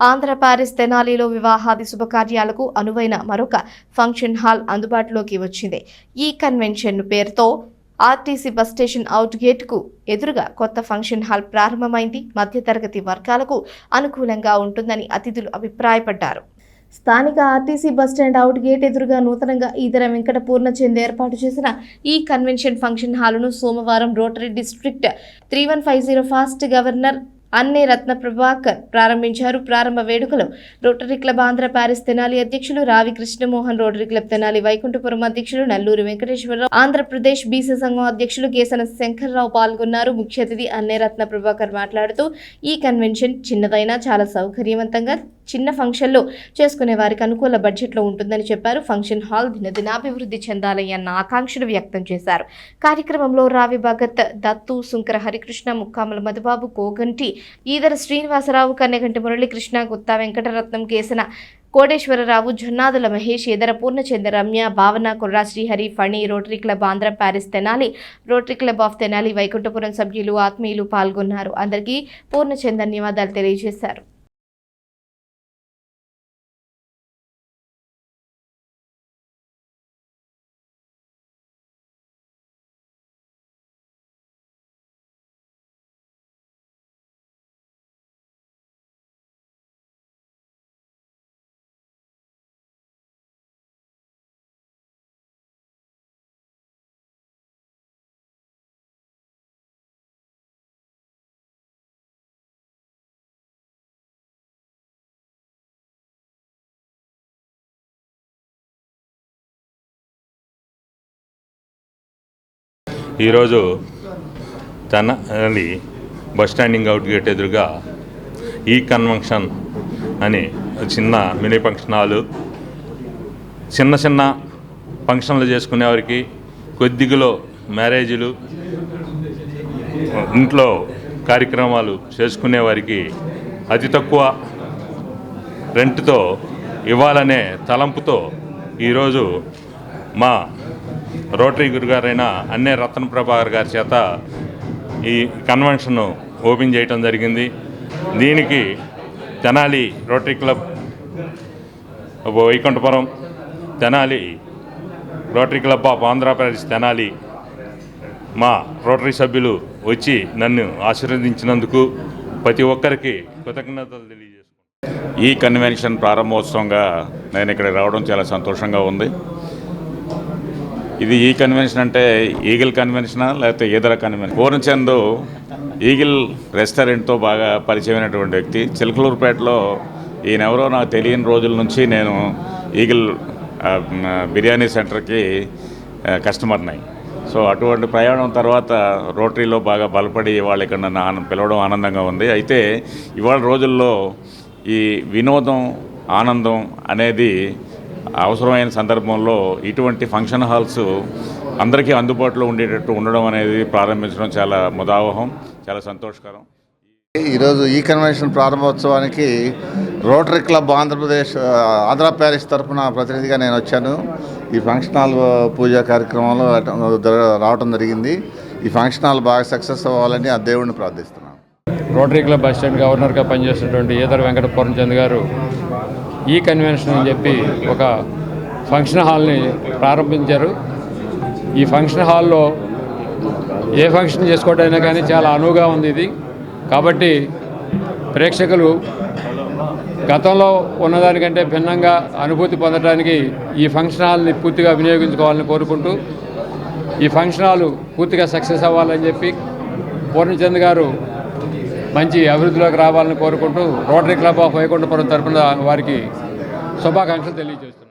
Andhra Paris తెనాలిలో వివాహాది శుభకార్యాలకు అనువైన మరొక ఫంక్షన్ హాల్ అందుబాటులోకి వచ్చింది. ఈ కన్వెన్షన్ పేరుతో ఆర్టీసీ బస్ స్టేషన్ అవుట్ గేట్కు ఎదురుగా కొత్త ఫంక్షన్ హాల్ ప్రారంభమైంది. మధ్యతరగతి వర్గాలకు అనుకూలంగా ఉంటుందని అతిథులు అభిప్రాయపడ్డారు. స్థానిక ఆర్టీసీ బస్టాండ్ అవుట్ గేట్ ఎదురుగా నూతనంగా ఈదర వెంకట పూర్ణచంద్ ఏర్పాటు చేసిన ఈ కన్వెన్షన్ ఫంక్షన్ హాలును సోమవారం Rotary district three one five zero past governor Anne Ratna Prabhakar ప్రారంభించారు. ప్రారంభ వేడుకలో Rotary club Andhra Paris Tenali అధ్యక్షులు రావి కృష్ణమోహన్ రోటరీ క్లబ్ తెనాలి వైకుంఠపురం అధ్యక్షులు నల్లూరి వెంకటేశ్వరరావు ఆంధ్రప్రదేశ్ బీసీ సంఘం అధ్యక్షులు కేసన శంకర్రావు పాల్గొన్నారు. ముఖ్య అతిథి అన్నే రత్న ప్రభాకర్ మాట్లాడుతూ ఈ కన్వెన్షన్ చిన్నదైనా చాలా సౌకర్యవంతంగా చిన్న ఫంక్షన్లో చేసుకునే వారికి అనుకూల బడ్జెట్లో ఉంటుందని చెప్పారు. ఫంక్షన్ హాల్ దినదినాభివృద్ధి చెందాలని అన్న ఆకాంక్షలు వ్యక్తం చేశారు. కార్యక్రమంలో రావి భగత్ దత్తు సుంకర హరికృష్ణ ముక్కామల Madhubabu Koganti Eedara Srinivasarao Kanneganti Muralikrishna Gutta Venkataratnam Kesana Koteswararao జున్నాదుల Mahesh Edara Purnachandra Ramya Bhavana Kurra Srihari Phani rotary club Andhra Paris Tenali. Rotary club of Tenali Vaikunthapuram సభ్యులు ఆత్మీయులు పాల్గొన్నారు. అందరికీ పూర్ణచంద ధన్యవాదాలు తెలియజేశారు. ఈరోజు Tenali bus standing out gate ఎదురుగా ఈ కన్వెన్షన్ అని చిన్న మినీ ఫంక్షన్ హాలు చిన్న చిన్న ఫంక్షన్లు చేసుకునేవారికి కొద్దిగలో మ్యారేజీలు ఇంట్లో కార్యక్రమాలు చేసుకునేవారికి అతి తక్కువ రెంట్తో ఇవ్వాలనే తలంపుతో ఈరోజు మా రోటరీ గురుగారైన అన్నే రత్న ప్రభాకర్ గారి చేత ఈ కన్వెన్షన్ ఓపెన్ చేయటం జరిగింది. దీనికి Tenali Rotary Club Vaikunthapuram Tenali Rotary Club of Andhra Pradesh Tenali మా రోటరీ సభ్యులు వచ్చి నన్ను ఆశీర్వదించినందుకు ప్రతి ఒక్కరికి కృతజ్ఞతలు తెలియజేసుకుంటాను ఈ కన్వెన్షన్ ప్రారంభోత్సవంగా నేను ఇక్కడ రావడం చాలా సంతోషంగా ఉంది. ఇది ఈ కన్వెన్షన్ అంటే ఈగిల్ కన్వెన్షనా లేకపోతే ఈదర కన్వెన్షన్ పూర్ణచంద్ ఈగిల్ రెస్టారెంట్తో బాగా పరిచయమైనటువంటి వ్యక్తి. చిలకలూరుపేటలో ఈయనెవరో నాకు తెలియని రోజుల నుంచి నేను ఈగిల్ బిర్యానీ సెంటర్కి కస్టమర్నాయి సో అటువంటి ప్రయాణం తర్వాత రోటరీలో బాగా బలపడి ఇవాళ ఇక్కడ నన్ను పిలవడం ఆనందంగా ఉంది. అయితే ఇవాళ రోజుల్లో ఈ వినోదం ఆనందం అనేది అవసరమైన సందర్భంలో ఇటువంటి ఫంక్షన్ హాల్స్ అందరికీ అందుబాటులో ఉండేటట్టు ఉండడం అనేది ప్రారంభించడం చాలా ముదావహం చాలా సంతోషకరం. ఈరోజు ఈ కన్వెన్షన్ ప్రారంభోత్సవానికి Rotary Club Andhra Pradesh Andhra Paris తరఫున ప్రతినిధిగా నేను వచ్చాను. ఈ ఫంక్షన్ హాల్ పూజా కార్యక్రమంలో రావటం- జర- రావటం జరిగింది. ఈ ఫంక్షన్ హాల్ బాగా సక్సెస్ అవ్వాలని ఆ దేవుడిని ప్రార్థిస్తున్నాను. రోటరీ క్లబ్ బస్ స్టాండ్ గవర్నర్గా పనిచేస్తున్నటువంటి ఈదర వెంకట పూర్ణచంద్ గారు ఈ కన్వెన్షన్ అని చెప్పి ఒక ఫంక్షన్ హాల్ని ప్రారంభించారు. ఈ ఫంక్షన్ హాల్లో ఏ ఫంక్షన్ చేసుకోవటైనా కానీ చాలా అనువుగా ఉంది ఇది. కాబట్టి ప్రేక్షకులు గతంలో ఉన్నదానికంటే భిన్నంగా అనుభూతి పొందడానికి ఈ ఫంక్షన్ హాల్ని పూర్తిగా వినియోగించుకోవాలని కోరుకుంటూ ఈ ఫంక్షన్ హాల్ పూర్తిగా సక్సెస్ అవ్వాలని చెప్పి పూర్ణచంద్ గారు మంచి అభివృద్ధిలోకి రావాలని కోరుకుంటూ రోటరీ క్లబ్ ఆఫ్ వైకుంఠపురం తరపున వారికి శుభాకాంక్షలు తెలియజేస్తున్నాను